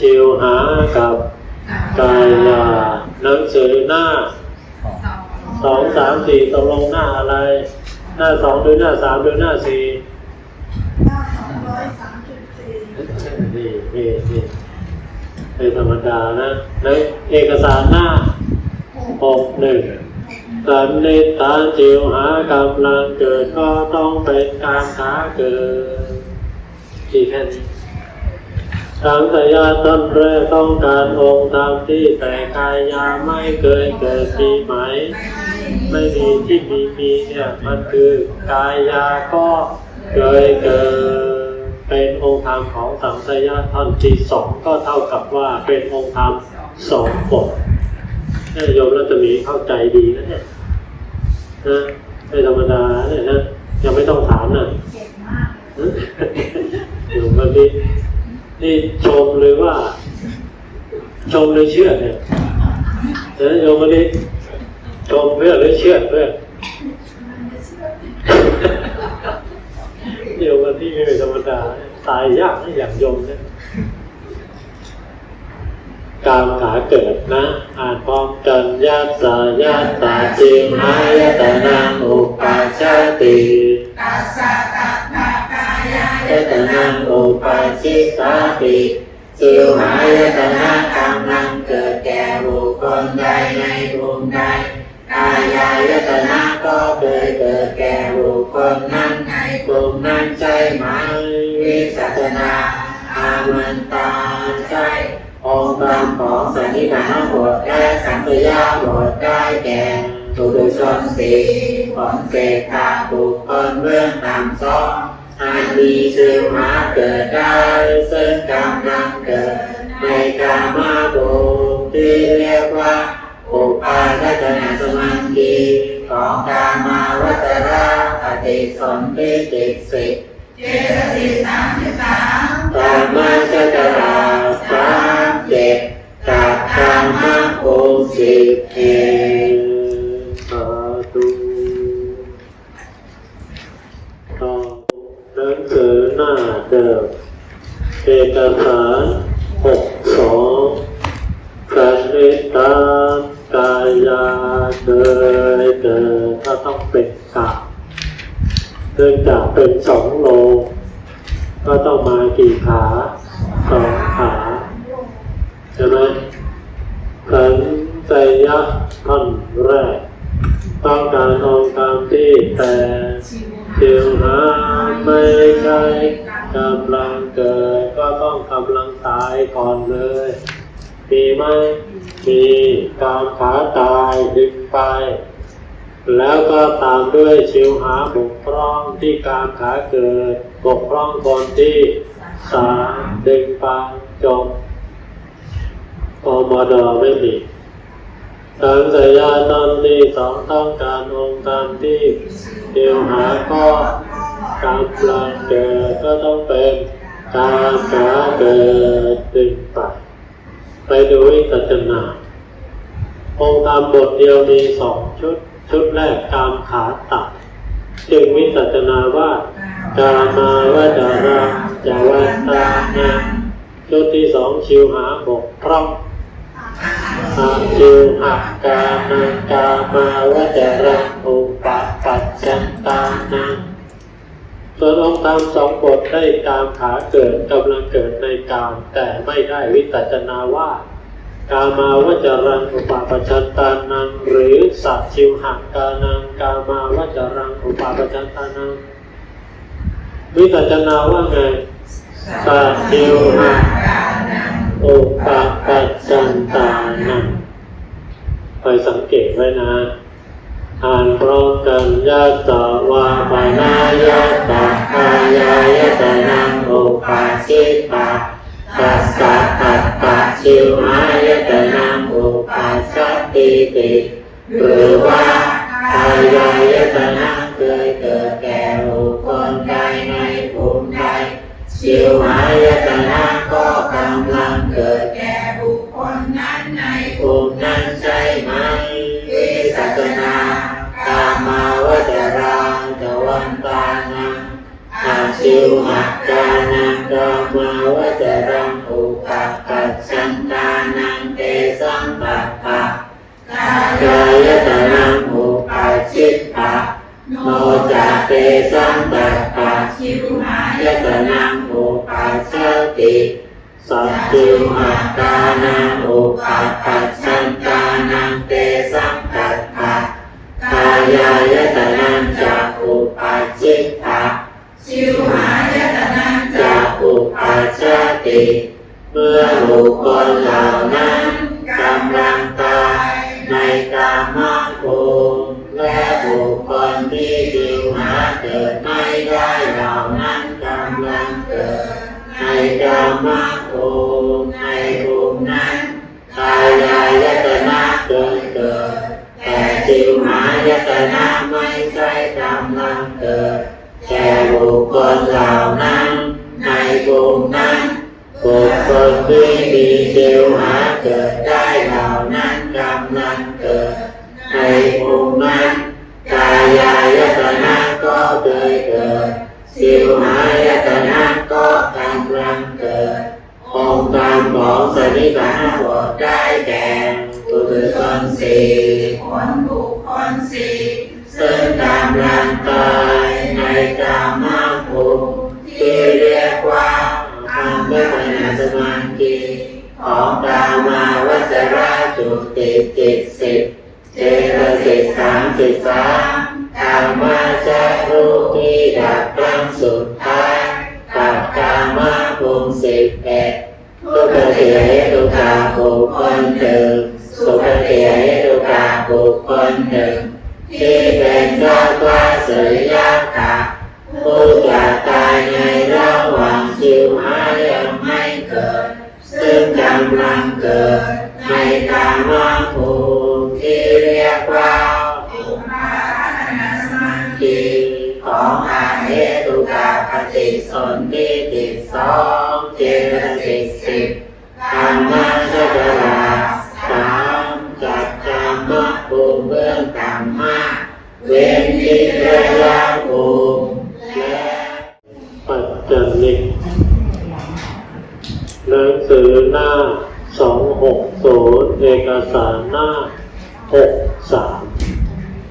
ชิวหากับกายาหนังสือหน้าสองสามสี่ตกลงหน้าอะไร หน้าสองหรือหน้าสามหรือหน้าสี่หน้าสองร้อยสามสิบสี่นี่นี่นี่เป็นธรรมดานะแล้วเอกสารหน้าหกหนึ่งสันนิษฐานจิวหากำลังเกิดก็ต้องเป็นการหาเกิดที่แค่นี้ สังสยาตนแรกต้องการองค์ธรรมที่แต่กายาไม่เคยเกิดมีไหม ไม่มีที่มีมีเนี่ยมันคือกายาก็เคยเกิดเป็นองค์ธรรมของสังสยาท่อนที่สองก็เท่ากับว่าเป็นองค์ธรรมสองบทเนี่โยมรัตมีเข้าใจดีนะเนี่ยนะไม่ธรรมดาเนี่ยนะยังไม่ต้องถามนะเจ็บมากโยมวันนี้ นี่ชมหรือว่า ชมหรือเชื่อเนี่ยนะโยมวันนี้ชมเพื่อหรือเชื่อเพื่อมันจะเดี๋ยววันที่ไม่เป็นธรรมดาตายยากนะอย่างโยมเนี่ยการขาเกิดนะ อ่านพร้อมกันยาสายาตาจิมหายตานังอุปัชฌติตัสสะต ตนังอุปัชชิตาติจิวหายตนะกำลังเกิดแก่บุคคลใดในภูมิใดกายายตนะก็เคยเกิดแก่บุคคลนั้นในกลุ่มนั้นใช่ไหมวิสัชนาอามันตาใช่องค์การของสันนิบาตบทและสัมปยาบทได้แก่ตุตุชนสีของเศรษฐาบุคคลเบื้องต่ำสอง อันมีชื่อมาเกิดได้ซึ่งกำลังเกิดในกามาภูมิที่เรียกว่าอุปาทัศนสมาธิของกามาวัตระปฏิสนธิจิตสิบเจตสิสามสิบสามกามาชตราสามเจ็ดกับกามาภูมิสิบเอ็ด นังสือหน้าเดิม เอกสารหกสองสันนิษฐากายาเกิดเกิดถ้าต้องเป็นกาเนื่องจากเป็นสองโล ก็ต้องมากี่ขาสองขาใช่ไหมขันใจยะท่อนแรก ต้องการองค์การที่แต่ เดียวหาไม่ใช่กำลังเกิดก็ต้องกำลังตายก่อนเลย มีไหมมีการขาตายดึงไป แล้วก็ตามด้วยชิวหาบกพร่องที่การขาเกิดบกพร่องคนที่สามดึงไปจบอมดอไม่มี สังสยาตอนที่สองต้องการองค์ตามที่เดียวหาก็กำลังเกิดก็ต้องเป็นการขาเกิดดึงไปไปดูวิสัชนาองค์ธรรมบทเดียวมีสองชุด ชุดแรกกามขาตัดจึงวิสัชนาว่ากามาวจาราจาวตตานะชุดที่สองชิวหาบกพร่อง อาชิวหักกานังกามาวจาราอุปปัจจันตานังส่วนองค์ธรรมสองบทได้กามขาเกิดกำลังเกิดในกามแต่ไม่ได้วิสัชนาว่ากามาวจรังอุปาปชันตานังหรือสัตชิวหังกานังกามาวจรังอุปาปชันตานังวิสัชนาว่าไงสัตชิวหัง อุปาปชันตานังไปสังเกตไว้นะอ่านพร้อมกันยะตวาปนายะตกายายตนังอุปาสิตาตัสสะตัตตะชิวายะตนังอุปัสติติหรือว่าอายายตนะเคยเกิดแก่บุคคลใดในภูมิใด ชิวหายตนะก็กำลังเกิดแก่บุคคลนั้นในกลุ่มนั้นใช่ไหมวิสัชนากามาวจรังกวันตานังอาชิวหักกานังกามาวจรังอุปปัชชันตานังเตสังปะปปะกายตนังอุปชิตปะโนจเตสัง สัจจิจิวหัตตานังอุปัฏฐัชชันตานังเตสัมปัตตากายายตนังจักอุปัชชิตตาชิวหายตนังจักอุปัชชติเมื่อบุคคลเหล่านั้นกำลังตายในกามภูมิและบุคคลที่จิวหาเกิดไม่ได้เหล่านั้นกำลังเกิดในกามภูมิายายตนะเกิดเกิดแต่จิวหายตนะไม่ใช่กำลังเกิดแก่บุคคลเหล่านั้นในภูมินั้นบุคคลที่มีจิวหาเกิดได้เหล่านั้นกำลังเกิดในภูมินั้นกายายตนะก็เคยเกิดสิวหายตนะก็กำลังเกิดองค์การของสนิทาน สี่ผลบุคคลสี่ซึ่งกำลังตายในกามภูมิที่เรียกว่าคำไม่ขณะสมาธิของกามาวัจราจุติจิตสิบเจตสิสามสิบสามกามาจะรูปที่ดับครั้งสุดท้ายกับกามาภูมิสิบเอ็ดทุกขเถียตุกาบุคคลหนึ่งสุขเถียตุกา บุคคลหนึ่ง ที่เป็นเจ้าว่าสุริยะกะผู้จะตายในระหว่างชิวหายังไม่เกิด ซึ่งกำลังเกิด ในกามภูมิที่เรียกว่าอุปาทนาสมาธิทีของอาเหตุกาปฏิสนธิ อกสารหน้าหกสาม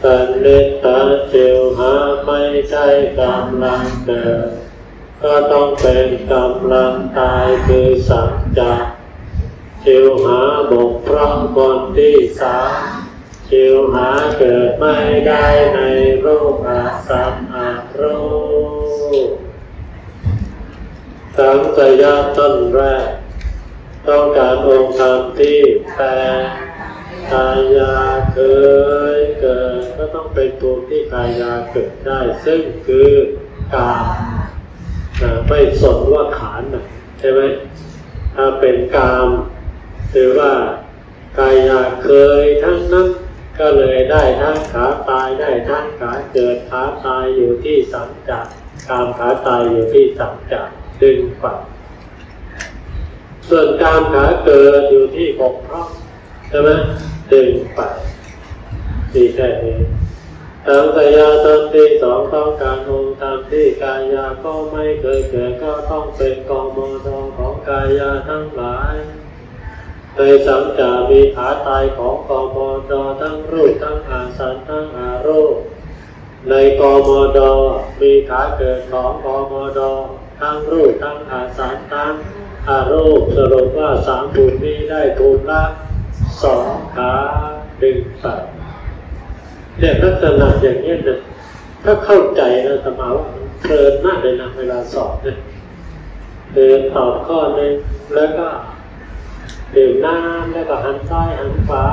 แต่เนตาเจวหาไม่ใช่กำลังเกิดก็ต้องเป็นกำลังตายคือสัจจะชิวหาบกพร่องคนที่สามชิวหาเกิดไม่ได้ในรูปอาสัมอารูปสังสยาต้นแรก ต้องการองค์ธรรมที่แปลกายาเคยเกิดก็ต้องเป็นตัวที่กายาเกิดได้ ซึ่งคือกามไม่สนว่าขานนะใช่ไหมถ้าเป็นกามถือว่ากายาเคยทั้งนั้นก็เลยได้ทั้งขาตายได้ทั้งขาเกิดขาตายอยู่ที่สังจักกามขาตายอยู่ที่สังจักดึงฝัง ส่วนกามขาเกิดอยู่ที่บกพร่องใช่ไหมดึงฝังดีแค่นี้สังสยาตนที่สองต้องการองค์ธรรมที่กายาก็ไม่เคยเกิดก็ต้องเป็นกองมดของกายาทั้งหลายในสังจามีขาตายของกองมดทั้งรูปทั้งอาสันทั้งอารูปในกอมดมีขาเกิดของกอมดทั้งรูปทั้งอาสันทั้ง อารูปสรุปว่าสามบุญนี้ได้ทุนละสองขาดึงตัดเนี่ยลักษณะอย่างนี้นะถ้าเข้าใจนะสมาว่าเพลินมากเลยนะเวลาสอบเนี่ยเดินตอบข้อหนึ่งแล้วก็ดื่มน้ำแล้วก็หันซ้ายหันขวา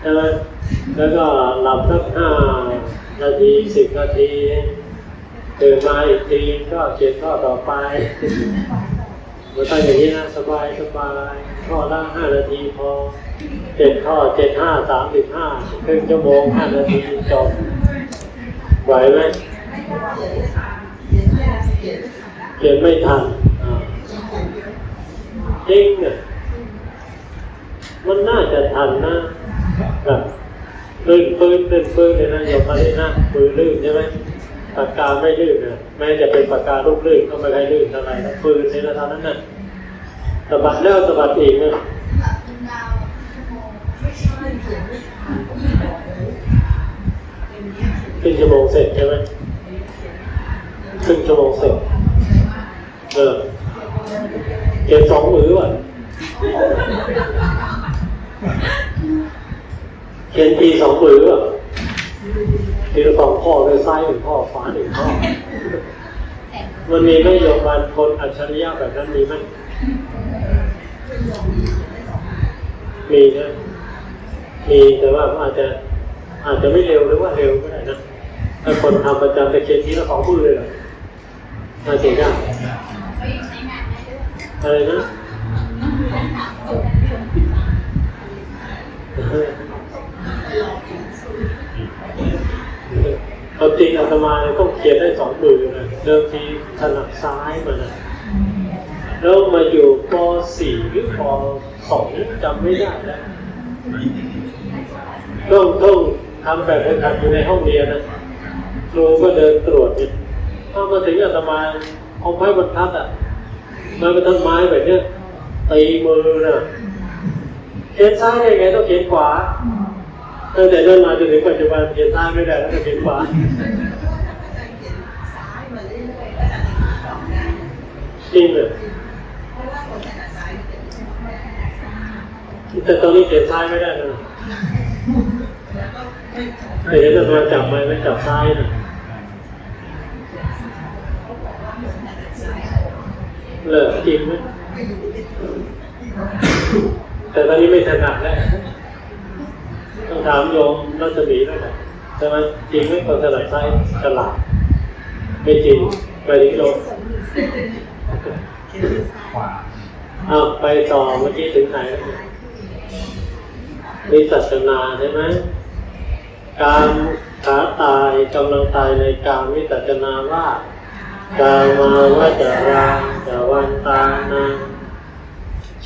ใช่ไหมแล้วก็หลับสักห้านาทีสิบนาทีตื่นมาอีกทีก็เขียนข้อต่อไป มันต้งอย่างนี้นะสบายสบายข้อละห้านาทีพอเจ็ดข้อเจ็ดห้าสามสิบห้าครึ่งชั่วโมงห้านาทีจบไหวไหมเขียนไม่ทันจริงเนี่ยมันน่าจะทันนะแบบลื่นปืนลื่นปืนเลยนะอย่ามาเล่นนะปืนลื่นใช่ไหม ปากกาไม่ลื่นนะแม้จะเป็นปากกาลูกลื่นก็ไม่ใช่ลื่นเท่าไหร่นะปืนในระดับนั้นน่ะสะบัดแล้วสะบัดอีกนะทครึ่งชั่วโมงเสร็จใช่ไหมครึ่งชั่วโมงเสร็จเออเขียนสองมือว่ะเขียนทีสองมือว่ะ ทีละสองข้อเลยซ้ายหนึ่งข้อขวาหนึ่งข้อมันมีไหม่โยมวันคนอัจฉริยะแบบนั้นมีไหมมีนะมีแต่ว่าอาจจะอาจจะไม่เร็วหรือว่าเร็วก็ได้นะถ้าคนทำประจำแต่เขียนทีละสองมือเลยเหรอน่าเสียดายอะไรนะเอาจริงอา ตมาเนี่ยต้องเขียนได้สองมือนะเดิมทีถนัดซ้ายมานะแล้วมาอยู่ป .4 หรือป .2 จำไม่ได้แล้วต้องต้องทำแบบฝึกหัดอยู่ในห้องเรียนนะครูก็เดินตรวจเนี่ยพอมาถึงอาตมาเอาไม้บรรทัดอะไม้บรรทัดไม้แบบเนี้ยตีมือน่ะเขียนซ้ายได้ไงต้องเขียนขวาตั้งแต่เดินมาจนถึงปัจจุบันเขียนซ้ายไม่ได้แล้วต้องเขียนขวา จริงเลยแต่ตอนนี้เขียนซ้ายไม่ได้เลยเดี๋ยวจะมาจับไม้ไม่จับซ้ายนะเลิกจริงไหมแต่ตอนนี้ไม่ถนัดแล้วต้องถามโยมรัศมีแล้วแหละใช่ไหมจริงไหมคนถนัดซ้ายฉลาดไม่จริง ไปถึงโยมอ้าวไปต่อเมื่อกี้ถึงไหนแล้วเนี่ยวิสัชนาใช่ไหมการขาตายกำลังตายในการวิจัจนาว่ากามาวจารังจะวันตานัง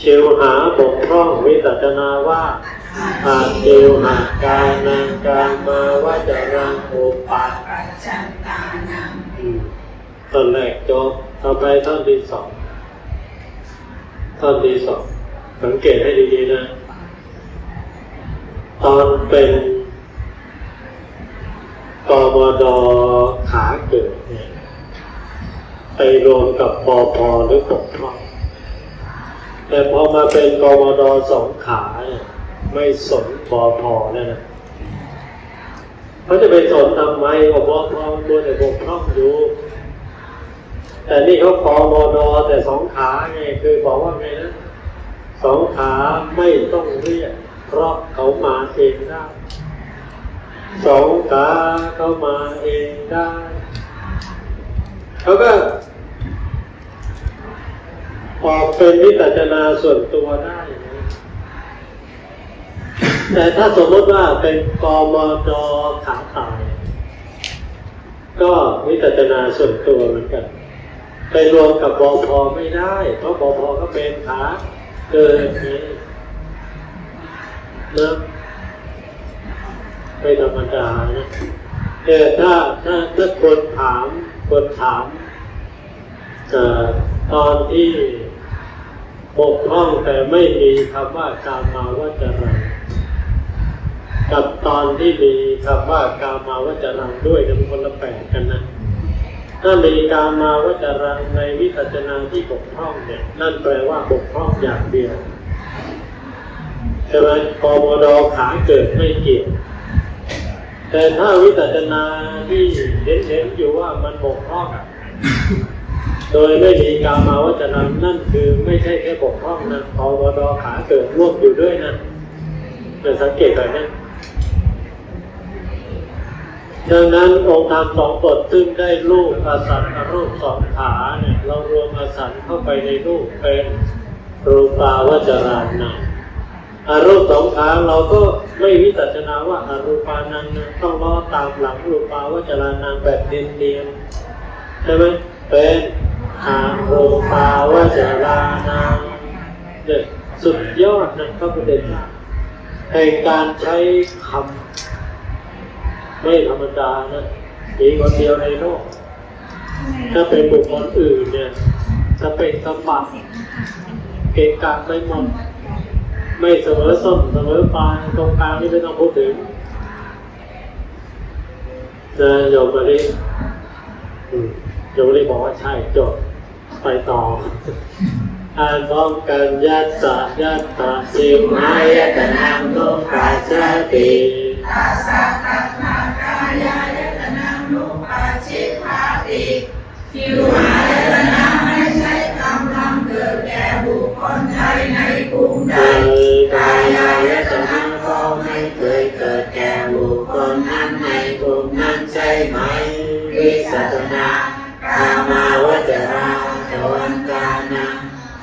ชิวหาบกพร่องวิจัจนาว่าอาจชิวหากานังกามาวจารังโอปัสปัจจันตานังอืม ท่อนแรกจบต่อไปท่อนที่สองท่อนที่สองสังเกตให้ดีๆนะ ตอนเป็นกมดขาเกิดเนี่ยไปรวมกับปอพอหรือปกพร่องแต่พอมาเป็นกมดสองขาเนี่ยไม่สนปอพอแล้วนะเขาจะไปสนทำไมบอกปอพอมัวแต่ปกพร่องอยู่ แต่นี่เขากมดแต่สองขาไงคือบอกว่าไงนะสองขาไม่ต้องเรียกเพราะเขามาเองได้สองขาเขามาเองได้เขาก็ออกเป็นวิปัสสนาส่วนตัวได้แต่ถ้าสมมติว่าเป็นกมดขาตาย ก็วิปัสสนาส่วนตัวเหมือนกัน ไปรวมกับบอพไม่ได้ เพราะบอพก็เป็นขาเกิดไงนะไม่ธรรมดานะแต่ถ้าถ้าถ้าคนถามคนถามเอ่อตอนที่บกพร่องแต่ไม่มีคำว่าการมาว่าจะรังกับตอนที่มีคำว่าการมาว่าจะรังด้วยกันคนละแปดกันนะ ถ้ามีการมาว่าจะรังในวิปัสนาที่บกพร่องเนี่ย นั่นแปลว่าบกพร่องอย่างเดียวใช่ไหมกมดขาเกิดไม่เกี่ยวแต่ถ้าวิปัสนาที่เห็นเห็นๆอยู่ว่ามันบกพร่องโดยไม่มีการมาว่าจะนำนั่นคือไม่ใช่แค่บกพร่องนะกมดขาเกิดร่วมอยู่ด้วยนะจะสังเกตแบบนี้ ดังนั้นองค์ธรรมสองบทซึ่งได้รูปอาสันอรูปสองขาเนี่ยเรารวมอาสันเข้าไปในรูปเป็นรูปาวจรานังอารูปสองขาเราก็ไม่วิจัชนาว่าอารูปานังนะต้องล้อตามหลังรูปาวจรานังแบบเนียนๆใช่ไหมเป็นอารูปาวจรานังเนี่ยสุดยอดนะพระพุทธเจ้าแห่งการใช้คำ ไม่ธรรมดานะมีคนเดียวในโลก ถ้าเป็นบุคคลอื่นเนี่ยจะเป็นสมบัติเกะกะไปหมด ไม่เสมอส้นเสมอปลายตรงกลางนี่ไม่ต้องพูดถึงนะโยมมาริอืมโยมมาริบอกว่าใช่จบไปต่ออ่านพร้อมกันยัตตายัตตาสิมหายตนังโลกัสสติตาสะตะนากายายตนะนุปัสสิทาติทิวหายตนะไม่ใช่กำลังเกิดแก่บุคคลใดในกลุ่มใดกายายตนะก็ไม่เคยเกิดแก่บุคคลนั้นในกลุ่มนั้นใช่ไหมวิสัชนากามาวจราจวันกานัง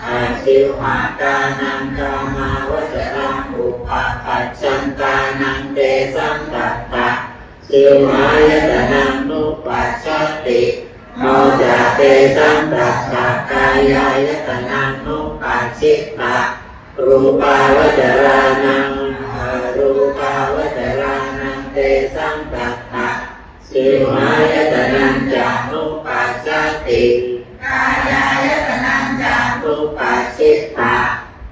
อาชิวหากานังกามาวจราอุปปัจจันตานังเตสังตัตตะ ชิวายตนังนุปัสสติโมจเตสังตัตตะกายายตนังนุปัสสิตะรูปาวจรานังรูปาวจรานังเตสังตัตตะสิวายตนังจานุปัสสติกายายตนะจานุปัสสิตะ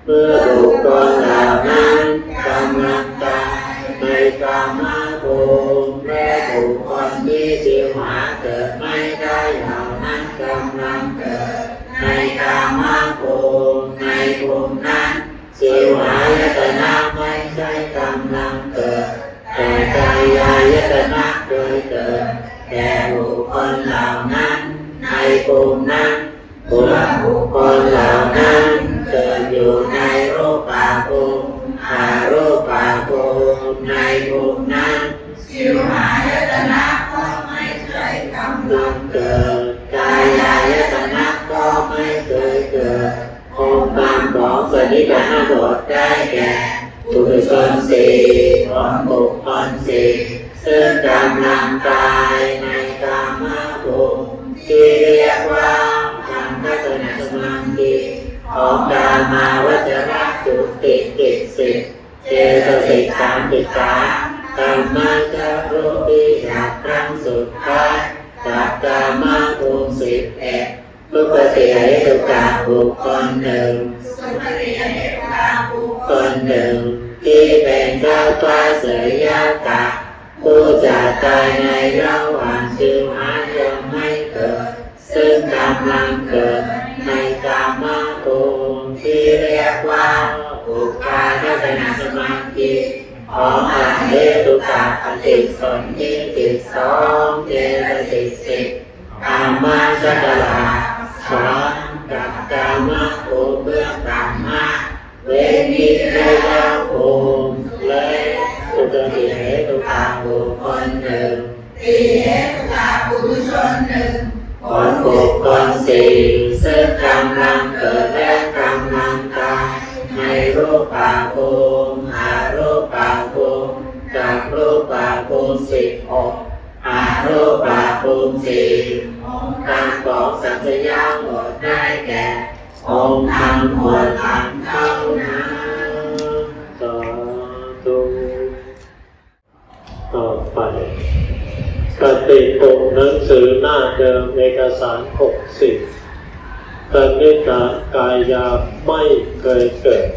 เมื่อบุคคลเหล่านั้นกำลังตายในกามา ภูมิและบุคคลที่สิวหาเกิดไม่ได้เหล่านั้นกำลังเกิด ในกามภูมิในภูมินั้นสิวหายตนะไม่ใช่กำลังเกิดแต่กายายตนะเคยเกิดแก่บุคคลเหล่านั้น ในภูมินั้น ของกามาวจระจุติกิจสิบเจตสิกสามสิบสามกรรมจารุปิยาครั้งสุดท้ายจากกามาภูมิสิบเอ็ดทุกปฏิเหตุกาบุคคลหนึ่งสุปฏิเหตุกาบุคคคลนหนึ่งที่เป็นเจ้าฟ้าเสยยากะผู้จะตายในระหว่างชีวหายังไม่เกิด ซึ่งกำลังเกิดในกามา ภูมิที่เรียกว่าอุปาทัศนาสมาธิของอาเหตุกาปฏิสนธิจิตสองเจตสิกสิบกามาสกลาสอนกับกามะภูมิเบื้องต่ำมาเวนิเรยาภูมิและสุตติเหตุกาบุคคลหนึ่งติเหตุกาบุคคลหนึ่ง ผลบุคคลสี่ซึ่งกำลังเกิดและกำลังตายในรูปปาภูมิอารูปปาภูมิกับรูปปาภูมิสิบหกอารูปปาภูมิสี่องค์การของสัญญาหมดได้แก่ องค์ธรรมหมดธรรมเท่า ติปกหนังสือหน้าเดิมเอกสารหกสิบตนิตากายาไม่เคยเกิด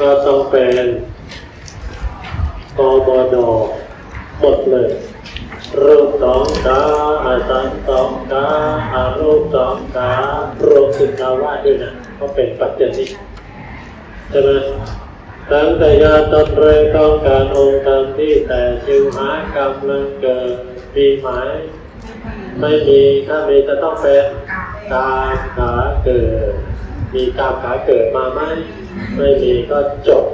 ก็ต้องเป็นกบดหมดเลยรูปสองตาอาสังสองตาอารูปสองตารวมถึงภาวะด้วยนะก็เป็นปัจจัยนี้ใช่ไหม ตั้งแต่ยาตนเรต้องการองค์ธรรมที่แต่ชิวหายกำลังเกิดมีหมไม่มีถ้ามีจะต้องเป็นกามขาเกิด มีกามขาเกิดมาไหมไม่มีก็จบ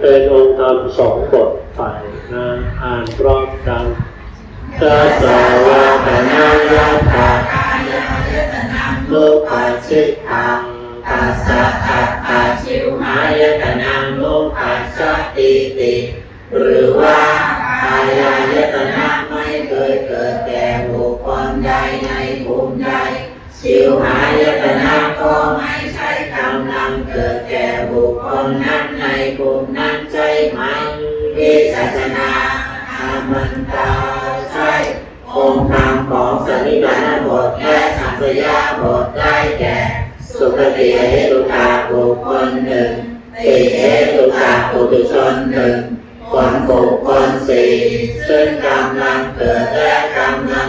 เป็นองค์ธรรมสองบทไปนะอ่านพร้อมกันสัสสาวะปะนายาตากายาตนะโลปัสสิทัง ปัสสะอัตตาชิวหายตนังโลปัสสติติหรือว่ากายายตนะไม่เคยเกิดแก่บุคคลใดในภูมิใดชิวหายตนะก็ไม่ใช่กำลังเกิดแก่บุคคลนั้นในภูมินั้นใช่ไหมวิสัชนาอามันตาใช่องค์ธรรมของสนิกานบทและสัมปยาบทได้แก่ สุปฏิเหตุตาบุคคลหนึ่งติเหตุตาปุถุชนหนึ่งคนบุคคลสี่ซึ่งกำลังเกิดและกำลัง